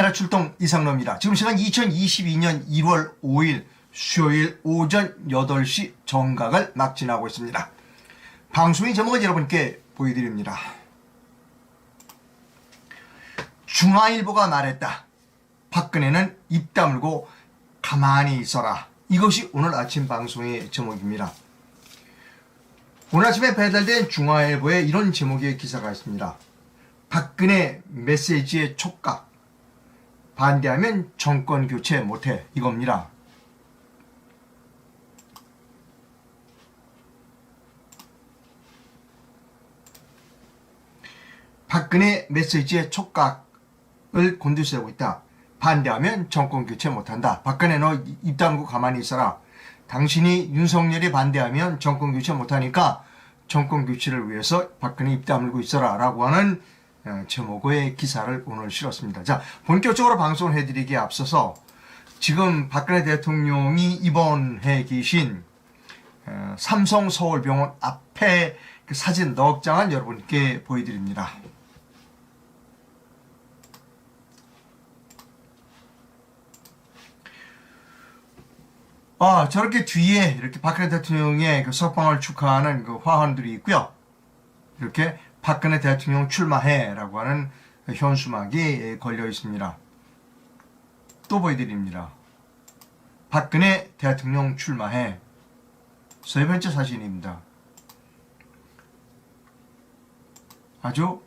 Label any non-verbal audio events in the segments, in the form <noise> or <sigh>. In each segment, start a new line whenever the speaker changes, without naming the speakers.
카메라 출동 이상로입니다. 지금 시간 2022년 1월 5일 수요일 오전 8시 정각을 막 지나고 있습니다. 방송의 제목은 여러분께 보여드립니다. 중화일보가 말했다. 박근혜는 입 다물고 가만히 있어라. 이것이 오늘 아침 방송의 제목입니다. 오늘 아침에 배달된 중화일보에 이런 제목의 기사가 있습니다. 박근혜 메시지의 촉각. 반대하면 정권 교체 못해. 이겁니다. 박근혜 메시지의 촉각을 곤두세우고 있다. 반대하면 정권 교체 못한다. 박근혜 너 입 다물고 가만히 있어라. 당신이 윤석열이 반대하면 정권 교체 못하니까 정권 교체를 위해서 박근혜 입 다물고 있어라. 라고 하는 어, 제목의 기사를 오늘 실었습니다. 자, 본격적으로 방송을 해드리기에 앞서서 지금 박근혜 대통령이 입원해 계신 어, 삼성 서울병원 앞에 그 사진 넉 장을 여러분께 보여드립니다. 아, 저렇게 뒤에 이렇게 박근혜 대통령의 그 석방을 축하하는 그 화환들이 있고요. 이렇게 박근혜 대통령 출마해라고 하는 현수막이 걸려 있습니다. 또 보여드립니다. 박근혜 대통령 출마해. 세 번째 사진입니다. 아주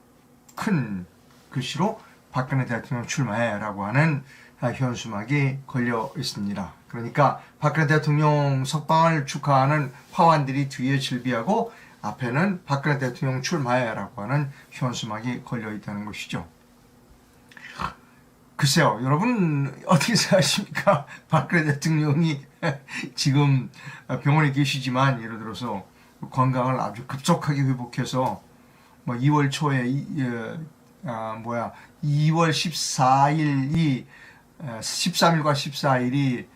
큰 글씨로 박근혜 대통령 출마해라고 하는 현수막이 걸려 있습니다. 그러니까 박근혜 대통령 석방을 축하하는 화환들이 뒤에 질비하고 앞에는 박근혜 대통령 출마해라고 하는 현수막이 걸려 있다는 것이죠. 글쎄요, 여러분 어떻게 생각하십니까? <laughs> 박근혜 대통령이 <laughs> 지금 병원에 계시지만 예를 들어서 건강을 아주 급속하게 회복해서 뭐 2월 초에 이, 어, 아, 뭐야 2월 14일이 13일과 14일이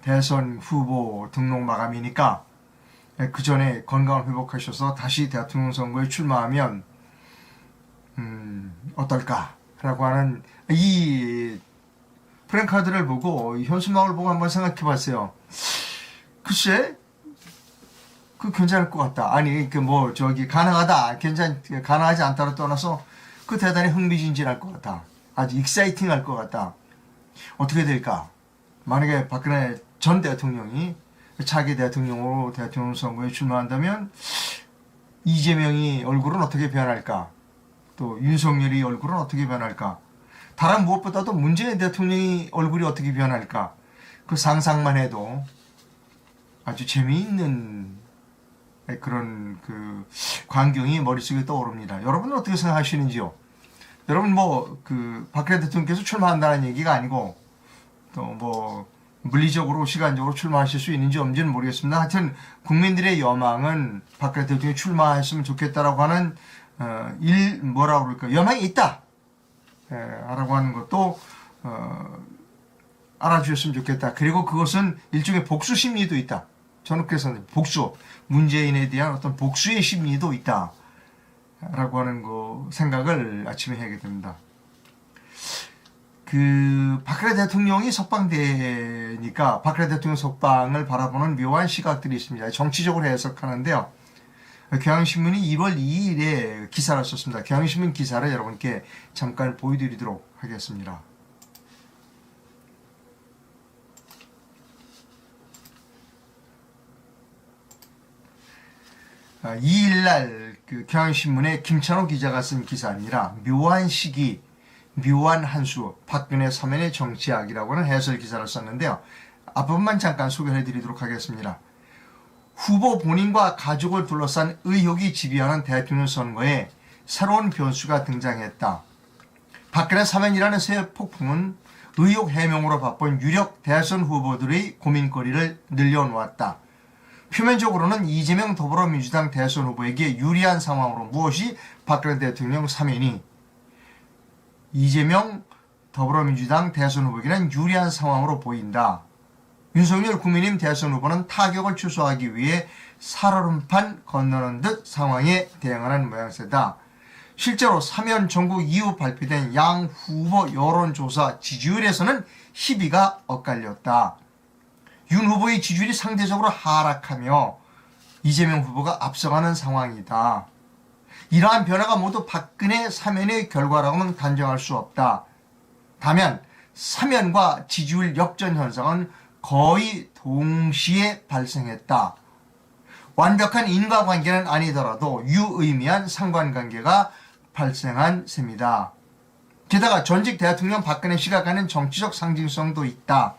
대선 후보 등록 마감이니까 그 전에 건강을 회복하셔서 다시 대통령 선거에 출마하면 음, 어떨까라고 하는 이 프랭카드를 보고 현수막을 보고 한번 생각해 봤어요. 글쎄 그 괜찮을 것 같다. 아니 그 뭐 저기 가능하다. 괜찮 가능하지 않다를 떠나서 그 대단히 흥미진진할 것 같다. 아주 익사이팅할 것 같다. 어떻게 될까? 만약에 박근혜 전 대통령이 차기 대통령으로 대통령 선거에 출마한다면 이재명이 얼굴은 어떻게 변할까? 또 윤석열이 얼굴은 어떻게 변할까? 다른 무엇보다도 문재인 대통령이 얼굴이 어떻게 변할까? 그 상상만 해도 아주 재미있는 그런 그 광경이 머릿속에 떠오릅니다. 여러분은 어떻게 생각하시는지요? 여러분 뭐 그 박근혜 대통령께서 출마한다는 얘기가 아니고 또뭐 물리적으로 시간적으로 출마하실 수 있는지 없는지는 모르겠습니다. 하여튼 국민들의 여망은 박근혜 대통령이 출마했으면 좋겠다라고 하는 어, 일 뭐라고 그럴까 여망이 있다. 에, 라고 하는 것도 어, 알아주셨으면 좋겠다. 그리고 그것은 일종의 복수 심리도 있다. 저는 그래서 복수 문재인에 대한 어떤 복수의 심리도 있다. 라고 하는 거 생각을 아침에 하게 됩니다. 그 박근혜 대통령이 석방되니까 박근혜 대통령 석방을 바라보는 묘한 시각들이 있습니다. 정치적으로 해석하는데요. 경향신문이 1월 2일에 기사를 썼습니다. 경향신문 기사를 여러분께 잠깐 보여드리도록 하겠습니다. 아, 2일날 그 경향신문의 김찬호 기자가 쓴 기사 아니라 묘한 시기, 묘한 한 수, 박근혜 서면의 정치학이라고 하는 해설 기사를 썼는데요. 앞부분만 잠깐 소개해 드리도록 하겠습니다. 후보 본인과 가족을 둘러싼 의혹이 지배하는 대통령 선거에 새로운 변수가 등장했다. 박근혜 사면이라는 새 폭풍은 의혹 해명으로 바쁜 유력 대선 후보들의 고민거리를 늘려놓았다. 표면적으로는 이재명 더불어민주당 대선 후보에게 유리한 상황으로 무엇이 박근혜 대통령 사면이 이재명 더불어민주당 대선 후보에게는 유리한 상황으로 보인다. 윤석열 국민의힘 대선 후보는 타격을 취소하기 위해 살얼음판 건너는 듯 상황에 대응하는 모양새다. 실제로 사면 전국 이후 발표된 양 후보 여론조사 지지율에서는 희비가 엇갈렸다. 윤 후보의 지지율이 상대적으로 하락하며 이재명 후보가 앞서가는 상황이다. 이러한 변화가 모두 박근혜 사면의 결과라고는 단정할 수 없다. 다만 사면과 지지율 역전 현상은 거의 동시에 발생했다. 완벽한 인과관계는 아니더라도 유의미한 상관관계가 발생한 셈이다. 게다가 전직 대통령 박근혜 씨가 가는 정치적 상징성도 있다.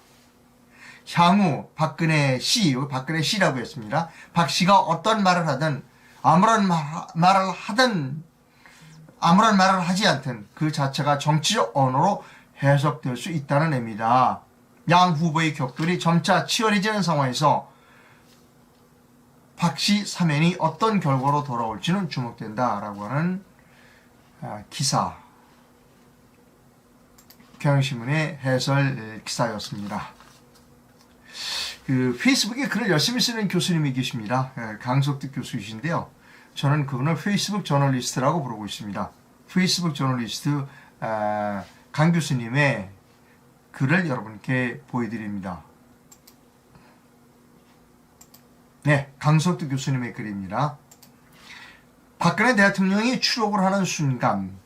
향후 박근혜 씨, 박근혜 씨라고 했습니다. 박 씨가 어떤 말을 하든 아무런 말, 말을 하든 아무런 말을 하지 않든 그 자체가 정치적 언어로 해석될 수 있다는 의미다. 양 후보의 격돌이 점차 치열해지는 상황에서 박씨 사면이 어떤 결과로 돌아올지는 주목된다라고 하는 아, 기사 경향신문의 해설 기사였습니다. 그 페이스북에 글을 열심히 쓰는 교수님이 계십니다. 예, 강석득 교수이신데요. 저는 그분을 페이스북 저널리스트라고 부르고 있습니다. 페이스북 저널리스트 아, 강 교수님의 글을 여러분께 보여드립니다. 네, 강석두 교수님의 글입니다. 박근혜 대통령이 추록을 하는 순간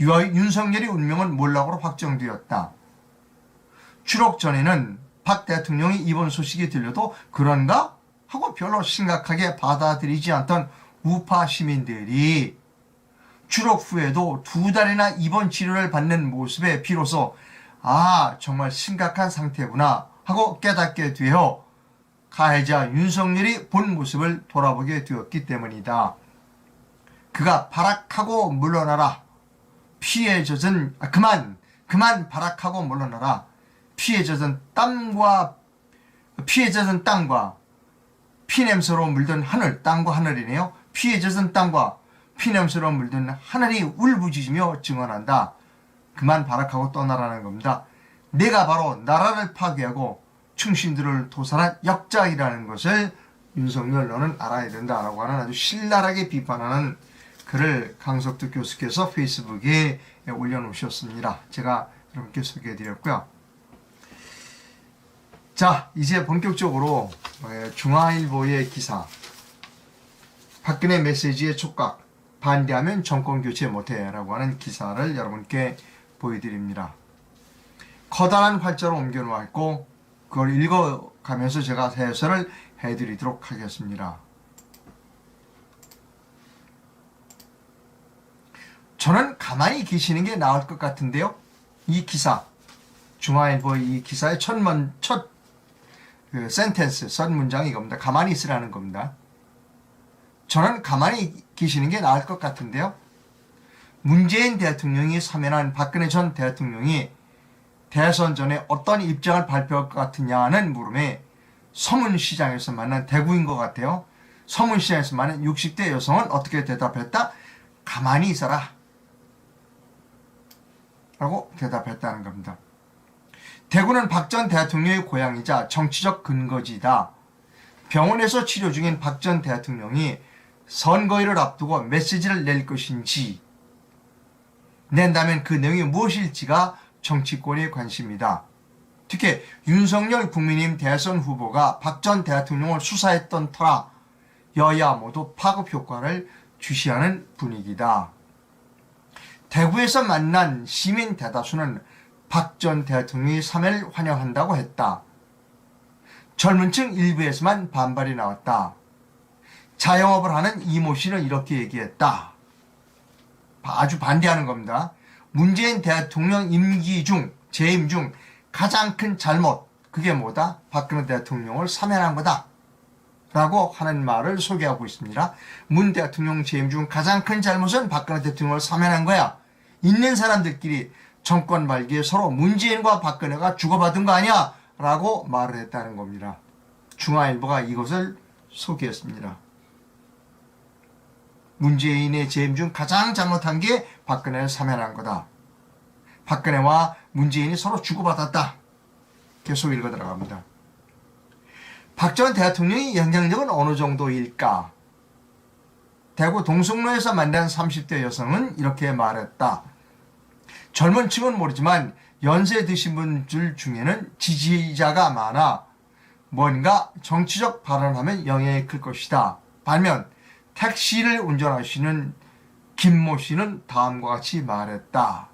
유- 윤석열의 운명은 몰락으로 확정되었다. 추록 전에는 박 대통령이 이번 소식이 들려도 그런가 하고 별로 심각하게 받아들이지 않던 우파 시민들이 추록 후에도 두 달이나 입원 치료를 받는 모습에 비로소 아 정말 심각한 상태구나 하고 깨닫게 되어 가해자 윤석열이 본 모습을 돌아보게 되었기 때문이다. 그가 발악하고 물러나라. 피에 젖은 아, 그만 그만 발악하고 물러나라. 피에 젖은 땀과 피에 젖은 땅과 피냄새로 물든 하늘 땅과 하늘이네요. 피에 젖은 땅과 피냄새로 물든 하늘이 울부짖으며 증언한다. 그만 발악하고 떠나라는 겁니다. 내가 바로 나라를 파괴하고 충신들을 도살한 역작이라는 것을 윤석열 너는 알아야 된다라고 하는 아주 신랄하게 비판하는 글을 강석두 교수께서 페이스북에 올려놓으셨습니다. 제가 여러분께 소개해드렸고요. 자, 이제 본격적으로 에, 중앙일보의 기사 박근혜 메시지의 촉각 반대하면 정권 교체 못해라고 하는 기사를 여러분께 보여드립니다. 커다란 활자로 옮겨놓았고 그걸 읽어가면서 제가 해설을 해드리도록 하겠습니다. 저는 가만히 계시는 게 나을 것 같은데요. 이 기사 중앙일보 이 기사의 첫 먼 첫 그 센텐스 첫 문장이 이겁니다. 가만히 있으라는 겁니다. 저는 가만히 계시는 게 나을 것 같은데요. 문재인 대통령이 사면한 박근혜 전 대통령이 대선 전에 어떤 입장을 발표할 것 같으냐는 물음에 서문시장에서 만난 대구인 것 같아요. 서문시장에서 만난 60대 여성은 어떻게 대답했다? 가만히 있어라. 라고 대답했다는 겁니다. 대구는 박 전 대통령의 고향이자 정치적 근거지다. 병원에서 치료 중인 박 전 대통령이 선거일을 앞두고 메시지를 낼 것인지 낸다면 그 내용이 무엇일지가 정치권의 관심이다. 특히 윤석열 국민의힘 대선 후보가 박 전 대통령을 수사했던 터라 여야 모두 파급 효과를 주시하는 분위기다. 대구에서 만난 시민 대다수는 박 전 대통령이 사면을 환영한다고 했다. 젊은 층 일부에서만 반발이 나왔다. 자영업을 하는 이모 씨는 이렇게 얘기했다. 아주 반대하는 겁니다. 문재인 대통령 임기 중, 재임 중 가장 큰 잘못, 그게 뭐다? 박근혜 대통령을 사면한 거다. 라고 하는 말을 소개하고 있습니다. 문 대통령 재임 중 가장 큰 잘못은 박근혜 대통령을 사면한 거야. 있는 사람들끼리 정권 말기에 서로 문재인과 박근혜가 주고받은 거 아니야? 라고 말을 했다는 겁니다. 중앙일보가 이것을 소개했습니다. 문재인의 재임 중 가장 잘못한 게 박근혜를 사면한 거다. 박근혜와 문재인이 서로 주고받았다. 계속 읽어 들어갑니다. 박 전 대통령의 영향력은 어느 정도일까? 대구 동성로에서 만난 30대 여성은 이렇게 말했다. 젊은 층은 모르지만 연세 드신 분들 중에는 지지자가 많아 뭔가 정치적 발언하면 영향이 클 것이다. 반면 택시를 운전하시는 김모 씨는 다음과 같이 말했다.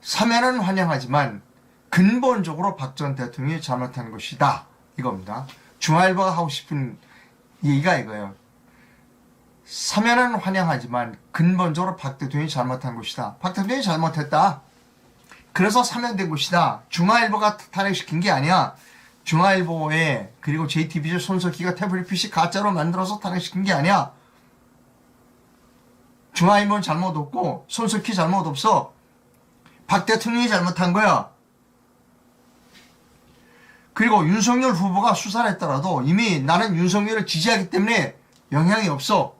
사면은 환영하지만 근본적으로 박 전 대통령이 잘못한 것이다. 이겁니다. 중앙일보가 하고 싶은 얘기가 이거예요. 사면은 환영하지만 근본적으로 박 대통령이 잘못한 것이다. 박 대통령이 잘못했다. 그래서 사면된 것이다. 중앙일보가 탄핵시킨 게 아니야. 중앙일보에 그리고 JTBC 손석희가 태블릿 PC 가짜로 만들어서 탄핵시킨 게 아니야. 중앙일보는 잘못 없고 손석희 잘못 없어. 박 대통령이 잘못한 거야. 그리고 윤석열 후보가 수사를 했더라도 이미 나는 윤석열을 지지하기 때문에 영향이 없어.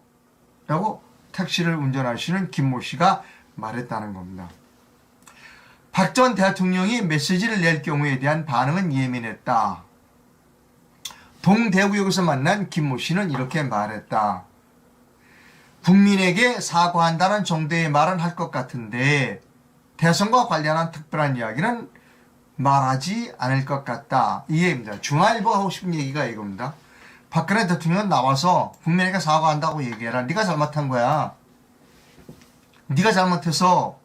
라고 택시를 운전하시는 김모 씨가 말했다는 겁니다. 박 전 대통령이 메시지를 낼 경우에 대한 반응은 예민했다. 동대구역에서 만난 김모 씨는 이렇게 말했다. 국민에게 사과한다는 정도의 말은 할 것 같은데 대선과 관련한 특별한 이야기는 말하지 않을 것 같다. 이 얘기입니다. 중앙일보가 하고 싶은 얘기가 이겁니다. 박근혜 대통령은 나와서 국민에게 사과한다고 얘기해라. 네가 잘못한 거야. 네가 잘못해서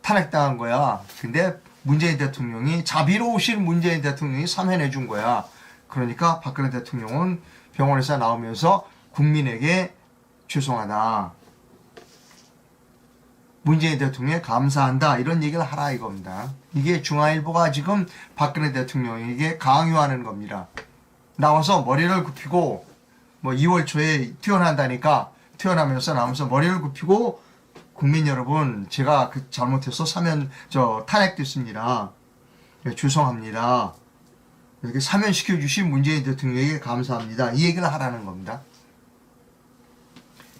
탄핵당한 거야. 근데 문재인 대통령이 자비로우신 문재인 대통령이 사면해 준 거야. 그러니까 박근혜 대통령은 병원에서 나오면서 국민에게 죄송하다. 문재인 대통령에 감사한다. 이런 얘기를 하라 이겁니다. 이게 중앙일보가 지금 박근혜 대통령에게 강요하는 겁니다. 나와서 머리를 굽히고 뭐 2월 초에 퇴원한다니까 퇴원하면서 나오면서 머리를 굽히고 국민 여러분 제가 그 잘못해서 사면 저 탄핵됐습니다. 네, 죄송합니다. 이렇게 사면시켜 주신 문재인 대통령에게 감사합니다. 이 얘기를 하라는 겁니다.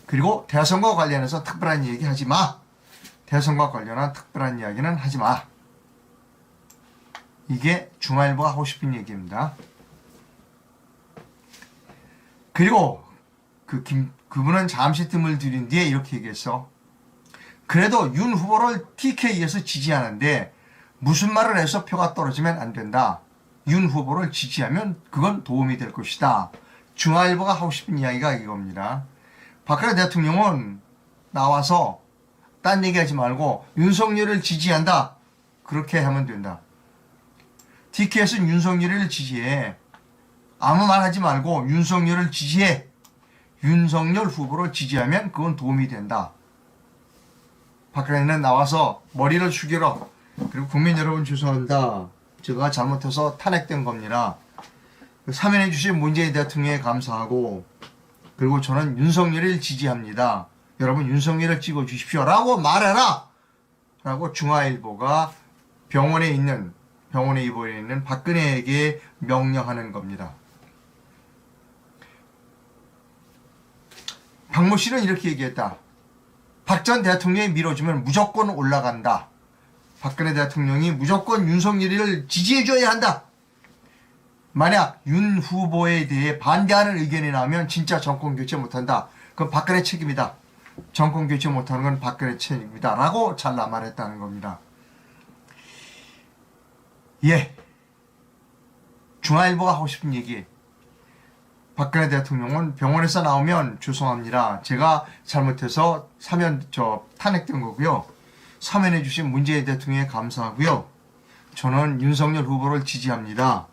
그리고 대선과 관련해서 특별한 얘기 하지 마. 대선과 관련한 특별한 이야기는 하지 마. 이게 중앙일보가 하고 싶은 얘기입니다. 그리고 그 김, 그분은 잠시 뜸을 들인 뒤에 이렇게 얘기했어. 그래도 윤 후보를 TK에서 지지하는데 무슨 말을 해서 표가 떨어지면 안 된다. 윤 후보를 지지하면 그건 도움이 될 것이다. 중앙일보가 하고 싶은 이야기가 이겁니다. 박근혜 대통령은 나와서 딴 얘기하지 말고 윤석열을 지지한다. 그렇게 하면 된다. TK에서는 윤석열을 지지해. 아무 말 하지 말고 윤석열을 지지해. 윤석열 후보를 지지하면 그건 도움이 된다. 박근혜는 나와서 머리를 숙여라. 그리고 국민 여러분 죄송합니다. 제가 잘못해서 탄핵된 겁니다. 사면해 주신 문재인 대통령에 감사하고 그리고 저는 윤석열을 지지합니다. 여러분 윤석열을 찍어 주십시오. 라고 말해라. 라고 중화일보가 병원에 있는 병원에 입원해 있는 박근혜에게 명령하는 겁니다. 박모 씨는 이렇게 얘기했다. 박 전 대통령이 밀어주면 무조건 올라간다. 박근혜 대통령이 무조건 윤석열이를 지지해줘야 한다. 만약 윤 후보에 대해 반대하는 의견이 나오면 진짜 정권 교체 못한다. 그건 박근혜 책임이다. 정권 교체 못하는 건 박근혜 책임이다. 라고 잘라 말했다는 겁니다. 예. 중앙일보가 하고 싶은 얘기. 박근혜 대통령은 병원에서 나오면 죄송합니다. 제가 잘못해서 사면 저 탄핵된 거고요. 사면해 주신 문재인 대통령에 감사하고요. 저는 윤석열 후보를 지지합니다.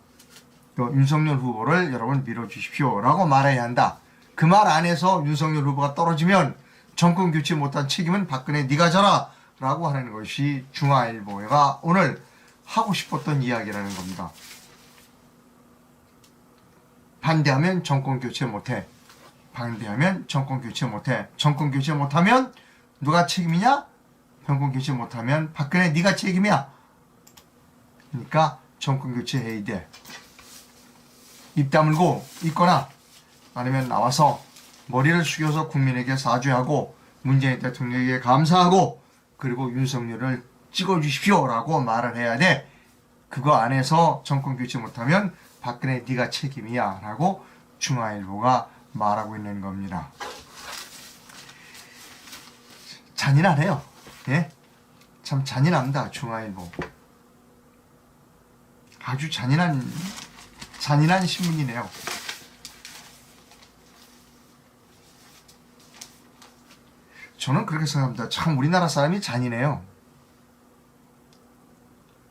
또 윤석열 후보를 여러분 밀어주십시오. 라고 말해야 한다. 그 말 안에서 윤석열 후보가 떨어지면 정권 교체 못한 책임은 박근혜 네가 져라. 라고 하는 것이 중화일보가 오늘 하고 싶었던 이야기라는 겁니다. 반대하면 정권 교체 못해. 반대하면 정권 교체 못해. 정권 교체 못하면 누가 책임이냐? 정권 교체 못하면 박근혜 네가 책임이야. 그러니까 정권 교체 해야 돼. 입 다물고 있거나 아니면 나와서 머리를 숙여서 국민에게 사죄하고 문재인 대통령에게 감사하고 그리고 윤석열을 찍어주십시오라고 말을 해야 돼. 그거 안에서 정권 교체 못하면 박근혜 네가 책임이야 라고 중화일보가 말하고 있는 겁니다. 잔인하네요. 예? 참 잔인합니다. 중화일보. 아주 잔인한 잔인한 신문이네요. 저는 그렇게 생각합니다. 참 우리나라 사람이 잔인해요.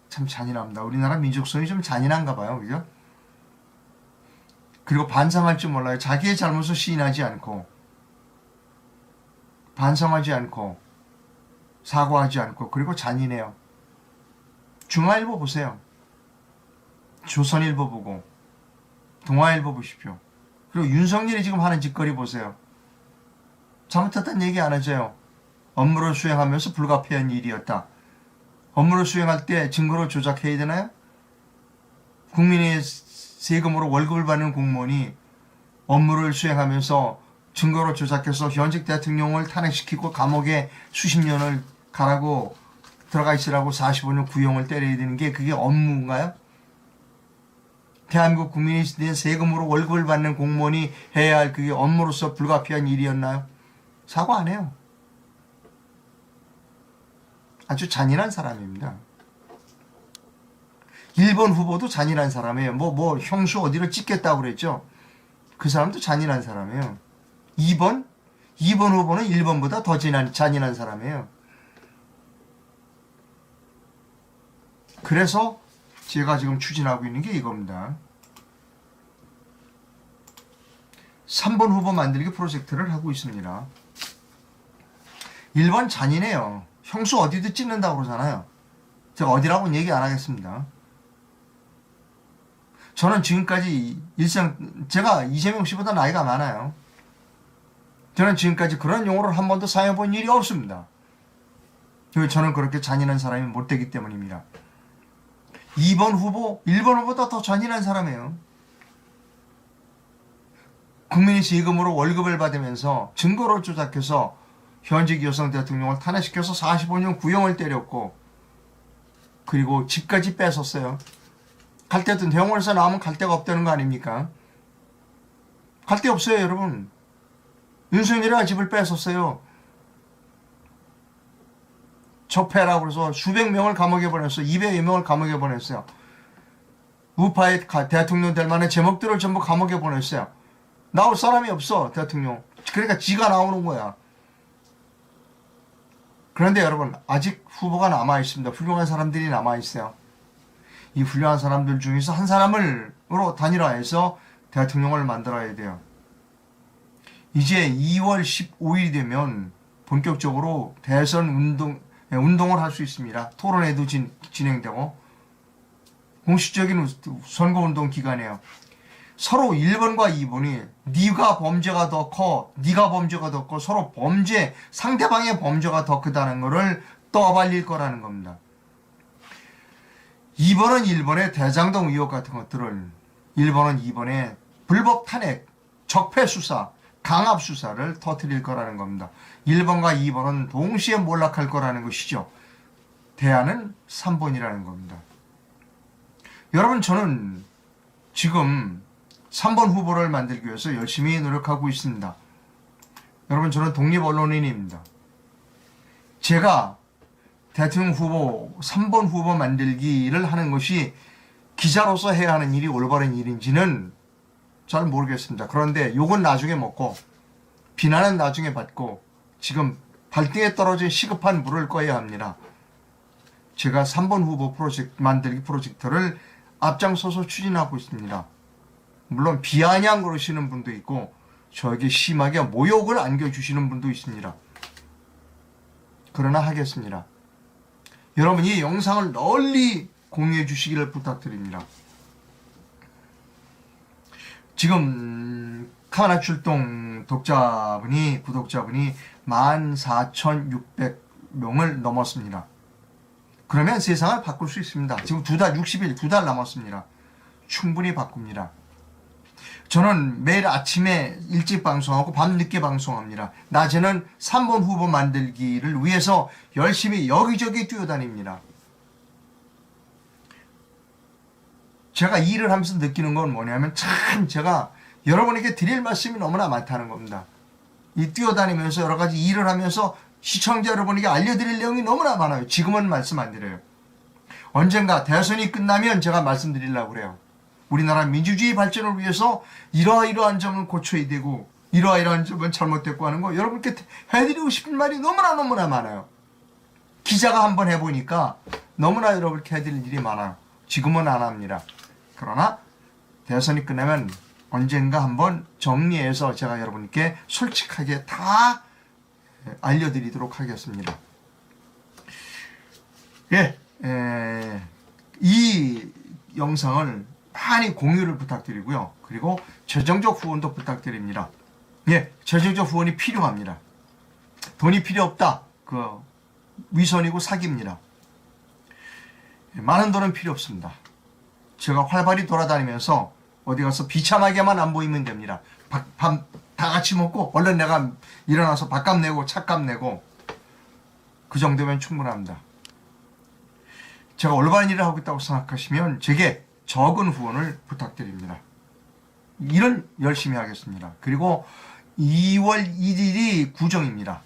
참 잔인합니다. 우리나라 민족성이 좀 잔인한가 봐요. 그죠? 그리고 반성할 줄 몰라요. 자기의 잘못을 시인하지 않고 반성하지 않고 사과하지 않고 그리고 잔인해요. 중화일보 보세요. 조선일보 보고 동아일보 보십시오. 그리고 윤석열이 지금 하는 짓거리 보세요. 잘못했다는 얘기 안 하죠. 업무를 수행하면서 불가피한 일이었다. 업무를 수행할 때 증거를 조작해야 되나요? 국민의 세금으로 월급을 받는 공무원이 업무를 수행하면서 증거를 조작해서 현직 대통령을 탄핵시키고 감옥에 수십 년을 가라고 들어가 있으라고 45년 구형을 때려야 되는 게 그게 업무인가요? 대한민국 국민이 낸 세금으로 월급을 받는 공무원이 해야 할 그게 업무로서 불가피한 일이었나요? 사과 안 해요. 아주 잔인한 사람입니다. 1번 후보도 잔인한 사람이에요. 뭐, 뭐, 형수 어디로 찍겠다고 그랬죠? 그 사람도 잔인한 사람이에요. 2번? 2번 후보는 1번보다 더 잔인한, 잔인한 사람이에요. 그래서 제가 지금 추진하고 있는 게 이겁니다. 3번 후보 만들기 프로젝트를 하고 있습니다. 1번 잔인해요. 형수 어디도 찍는다고 그러잖아요. 제가 어디라고는 얘기 안 하겠습니다. 저는 지금까지 일상, 제가 이재명 씨보다 나이가 많아요. 저는 지금까지 그런 용어를 한 번도 사용해 본 일이 없습니다. 저는 그렇게 잔인한 사람이 못 되기 때문입니다. 2번 후보, 1번 후보보다 더 잔인한 사람이에요. 국민의 세금으로 월급을 받으면서 증거를 조작해서 현직 여성 대통령을 탄핵시켜서 45년 구형을 때렸고 그리고 집까지 뺏었어요. 갈 때도 병원에서 나오면 갈 데가 없다는 거 아닙니까? 갈 데 없어요, 여러분. 윤석열이가 집을 뺏었어요. 적폐라고 그래서 수백 명을 감옥에 보냈어요. 200여 명을 감옥에 보냈어요. 우파의 대통령 될 만한 제목들을 전부 감옥에 보냈어요. 나올 사람이 없어, 대통령. 그러니까 지가 나오는 거야. 그런데 여러분, 아직 후보가 남아 있습니다. 훌륭한 사람들이 남아 있어요. 이 훌륭한 사람들 중에서 한 사람을로 단일화해서 대통령을 만들어야 돼요. 이제 2월 15일이 되면 본격적으로 대선 운동, 예, 운동을 할 수 있습니다. 토론회도 진, 진행되고 공식적인 선거 운동 기간이에요. 서로 1번과 2번이 네가 범죄가 더 커, 네가 범죄가 더 커, 서로 범죄, 상대방의 범죄가 더 크다는 것을 떠발릴 거라는 겁니다. 2번은 1번의 대장동 의혹 같은 것들을 1번은 2번의 불법 탄핵, 적폐 수사, 강압 수사를 터뜨릴 거라는 겁니다. 1번과 2번은 동시에 몰락할 거라는 것이죠. 대안은 3번이라는 겁니다. 여러분 저는 지금 3번 후보를 만들기 위해서 열심히 노력하고 있습니다. 여러분 저는 독립 언론인입니다. 제가 대통령 후보 3번 후보 만들기를 하는 것이 기자로서 해야 하는 일이 올바른 일인지는 잘 모르겠습니다. 그런데 욕은 나중에 먹고 비난은 나중에 받고 지금 발등에 떨어진 시급한 물을 꺼야 합니다. 제가 3번 후보 프로젝트 만들기 프로젝트를 앞장서서 추진하고 있습니다. 물론 비아냥 그러시는 분도 있고 저에게 심하게 모욕을 안겨주시는 분도 있습니다. 그러나 하겠습니다. 여러분 이 영상을 널리 공유해 주시기를 부탁드립니다. 지금 카메라 출동 독자분이 구독자분이 14,600명을 넘었습니다. 그러면 세상을 바꿀 수 있습니다. 지금 두 달 60일 두 달 남았습니다. 충분히 바꿉니다. 저는 매일 아침에 일찍 방송하고 밤 늦게 방송합니다. 낮에는 3번 후보 만들기를 위해서 열심히 여기저기 뛰어다닙니다. 제가 일을 하면서 느끼는 건 뭐냐면 참 제가 여러분에게 드릴 말씀이 너무나 많다는 겁니다. 이 뛰어다니면서 여러 가지 일을 하면서 시청자 여러분에게 알려드릴 내용이 너무나 많아요. 지금은 말씀 안 드려요. 언젠가 대선이 끝나면 제가 말씀드리려고 그래요. 우리나라 민주주의 발전을 위해서 이러이러한 점은 고쳐야 되고 이러이러한 점은 잘못됐고 하는 거 여러분께 해드리고 싶은 말이 너무나 너무나 많아요. 기자가 한번 해보니까 너무나 여러분께 해드릴 일이 많아요. 지금은 안 합니다. 그러나 대선이 끝나면 언젠가 한번 정리해서 제가 여러분께 솔직하게 다 알려드리도록 하겠습니다. 예, 에, 이 영상을 많이 공유를 부탁드리고요. 그리고 재정적 후원도 부탁드립니다. 예, 재정적 후원이 필요합니다. 돈이 필요 없다. 그 위선이고 사기입니다. 예, 많은 돈은 필요 없습니다. 제가 활발히 돌아다니면서 어디 가서 비참하게만 안 보이면 됩니다. 밥다 같이 먹고 얼른 내가 일어나서 밥값 내고 차값 내고 그 정도면 충분합니다. 제가 올바른 일을 하고 있다고 생각하시면 제게 적은 후원을 부탁드립니다. 일은 열심히 하겠습니다. 그리고 2월 1일이 구정입니다.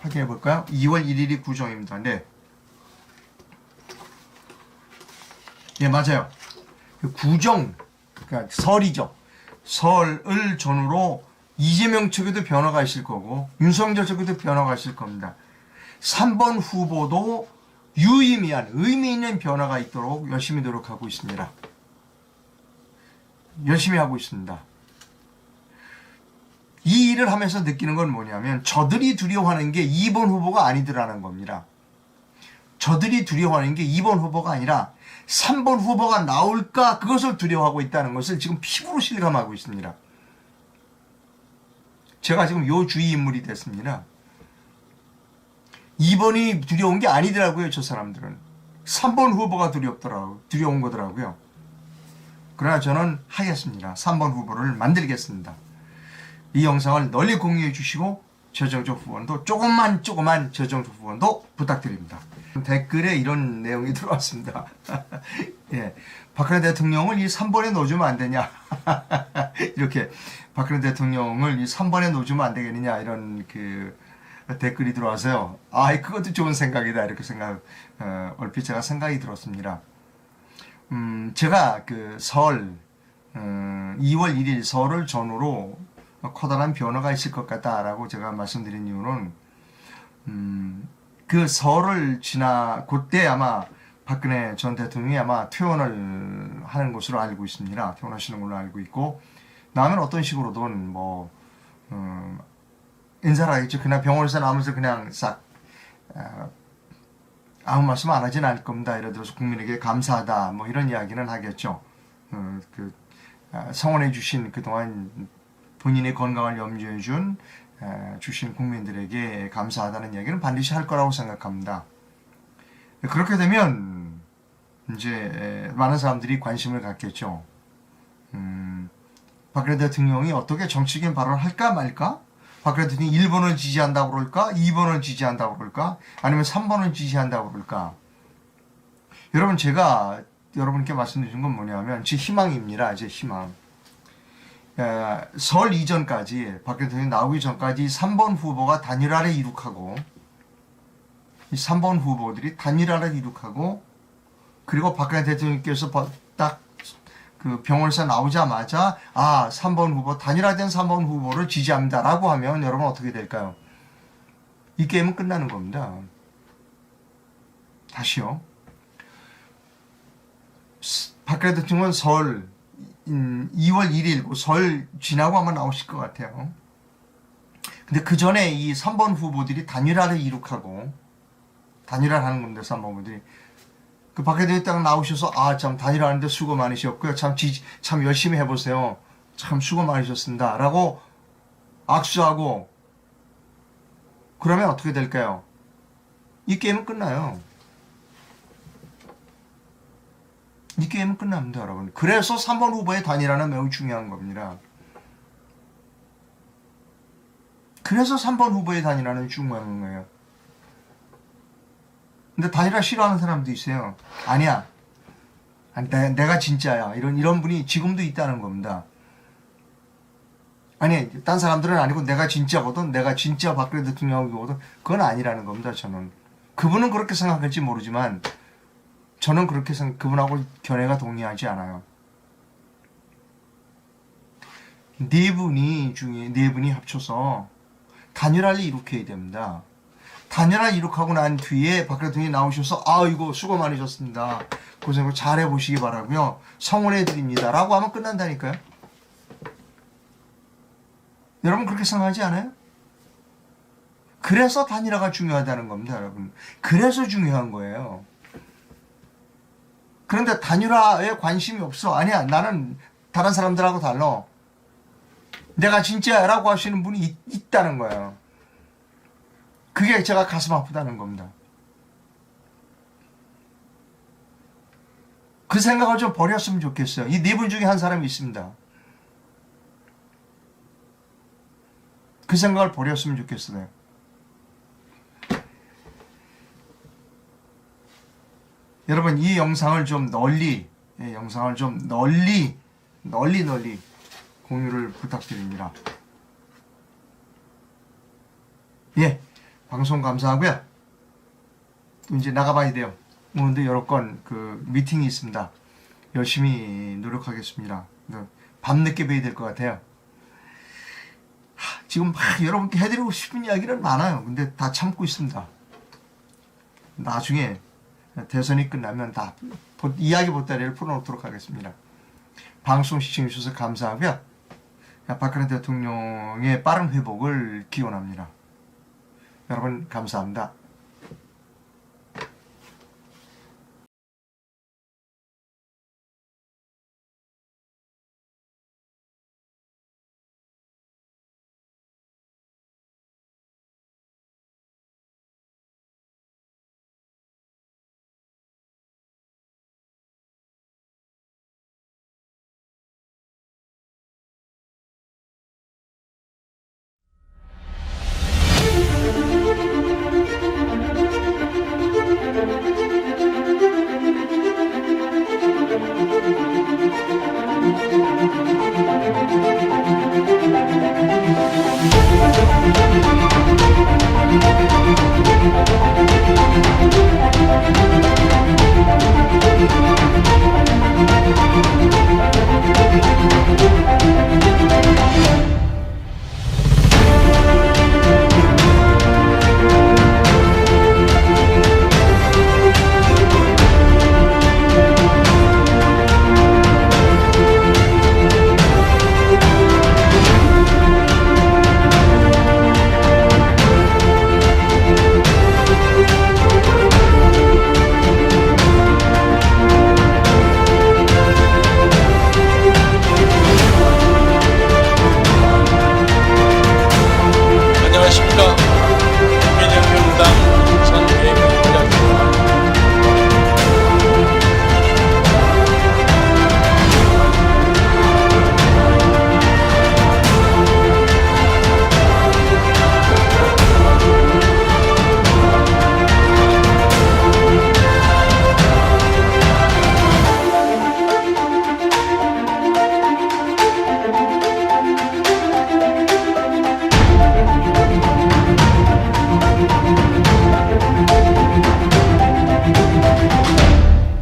확인해 볼까요? 2월 1일이 구정입니다. 네. 예, 맞아요. 그 구정, 그러니까 설이죠. 설을 전후로 이재명 측에도 변화가 있을 거고 윤석열 측에도 변화가 있을 겁니다. 3번 후보도 유의미한 의미 있는 변화가 있도록 열심히 노력하고 있습니다. 열심히 하고 있습니다. 이 일을 하면서 느끼는 건 뭐냐면 저들이 두려워하는 게 2번 후보가 아니더라는 겁니다. 저들이 두려워하는 게 2번 후보가 아니라 3번 후보가 나올까 그것을 두려워하고 있다는 것을 지금 피부로 실감하고 있습니다. 제가 지금 요 주의 인물이 됐습니다. 2번이 두려운 게 아니더라고요, 저 사람들은. 3번 후보가 두렵더라고, 두려운 거더라고요. 그러나 저는 하겠습니다. 3번 후보를 만들겠습니다. 이 영상을 널리 공유해 주시고 재정적 후원도 조금만 조금만 재정적 후원도 부탁드립니다. 댓글에 이런 내용이 <laughs> 들어왔습니다. <laughs> 예, 박근혜 대통령을 이 3번에 넣어주면 안 되냐? <laughs> 이렇게 박근혜 대통령을 이 3번에 넣어주면 안 되겠느냐 이런 그 댓글이 들어와서요. 아, 그것도 좋은 생각이다 이렇게 생각 어, 얼핏 제가 생각이 들었습니다. 음, 제가 그 설, 음, 2월 1일 설을 전후로 커다란 변화가 있을 것 같다라고 제가 말씀드린 이유는, 음, 그 설을 지나, 그때 아마 박근혜 전 대통령이 아마 퇴원을 하는 것으로 알고 있습니다. 퇴원하시는 걸로 알고 있고, 나면 어떤 식으로든 뭐, 음, 인사를 하겠죠. 그냥 병원에서 나오면서 그냥 싹, 어, 아무 말씀 안 하진 않을 겁니다. 예를 들어서 국민에게 감사하다 뭐 이런 이야기는 하겠죠. 어, 그 아, 성원해 주신 그동안 본인의 건강을 염두해 준 에, 주신 국민들에게 감사하다는 이야기는 반드시 할 거라고 생각합니다. 그렇게 되면 이제 에, 많은 사람들이 관심을 갖겠죠. 음, 박근혜 대통령이 어떻게 정치적인 발언을 할까 말까? 박근혜 대통령이 1번을 지지한다고 그럴까? 2번을 지지한다고 그럴까? 아니면 3번을 지지한다고 그럴까? 여러분 제가 여러분께 말씀드린 건 뭐냐면 제 희망입니다. 제 희망. 에, 설 이전까지 박근혜 대통령이 나오기 전까지 3번 후보가 단일화를 이룩하고 이 3번 후보들이 단일화를 이룩하고 그리고 박근혜 대통령께서 딱 그 병원에서 나오자마자 아 3번 후보 단일화된 3번 후보를 지지합니다라고 하면 여러분 어떻게 될까요? 이 게임은 끝나는 겁니다. 다시요. 박근혜 대통령은 설 음, 2월 1일 설 지나고 아마 나오실 것 같아요. 근데 그 전에 이 3번 후보들이 단일화를 이룩하고 단일화를 하는 겁니다. 3번 후보들이 그 밖에 대딱 나오셔서 아 참 단일화하는데 수고 많으셨고요. 참, 지, 참 열심히 해보세요. 참 수고 많으셨습니다. 라고 악수하고 그러면 어떻게 될까요? 이 게임은 끝나요. 이 게임은 끝납니다, 여러분. 그래서 3번 후보의 단일화는 매우 중요한 겁니다. 그래서 3번 후보의 단일화는 중요한 거예요. 근데 단일화 싫어하는 사람도 있어요. 아니야. 아니, 내, 내가 진짜야. 이런, 이런 분이 지금도 있다는 겁니다. 아니 딴 사람들은 아니고 내가 진짜거든 내가 진짜 박근혜 대통령이거든 그건 아니라는 겁니다 저는 그분은 그렇게 생각할지 모르지만 저는 그렇게 생각 그분하고 견해가 동의하지 않아요 네 분이 중에 네 분이 합쳐서 단일화를 일으켜야 됩니다 단일화 이룩하고 난 뒤에 박근혜 대통령이 나오셔서 아이고 수고 많으셨습니다 고생을 잘 해보시기 바라고요 성원해 드립니다 라고 하면 끝난다니까요 여러분 그렇게 생각하지 않아요? 그래서 단일화가 중요하다는 겁니다, 여러분. 그래서 중요한 거예요. 그런데 단일화에 관심이 없어. 아니야, 나는 다른 사람들하고 달라. 내가 진짜라고 하시는 분이 있, 있다는 거예요. 그게 제가 가슴 아프다는 겁니다. 그 생각을 좀 버렸으면 좋겠어요. 이 네 분 중에 한 사람이 있습니다. 그 생각을 버렸으면 좋겠어요. 여러분 이 영상을 좀 널리 예, 영상을 좀 널리 널리 널리 공유를 부탁드립니다. 예, 방송 감사하고요. 또 이제 나가봐야 돼요. 오늘도 여러 건 그 미팅이 있습니다. 열심히 노력하겠습니다. 밤늦게 뵈야 될 것 같아요. 지금 막 여러분께 해드리고 싶은 이야기는 많아요. 근데 다 참고 있습니다. 나중에 대선이 끝나면 다 보- 이야기 보따리를 풀어놓도록 하겠습니다. 방송 시청해주셔서 감사하고요. 박근혜 대통령의 빠른 회복을 기원합니다. 여러분 감사합니다.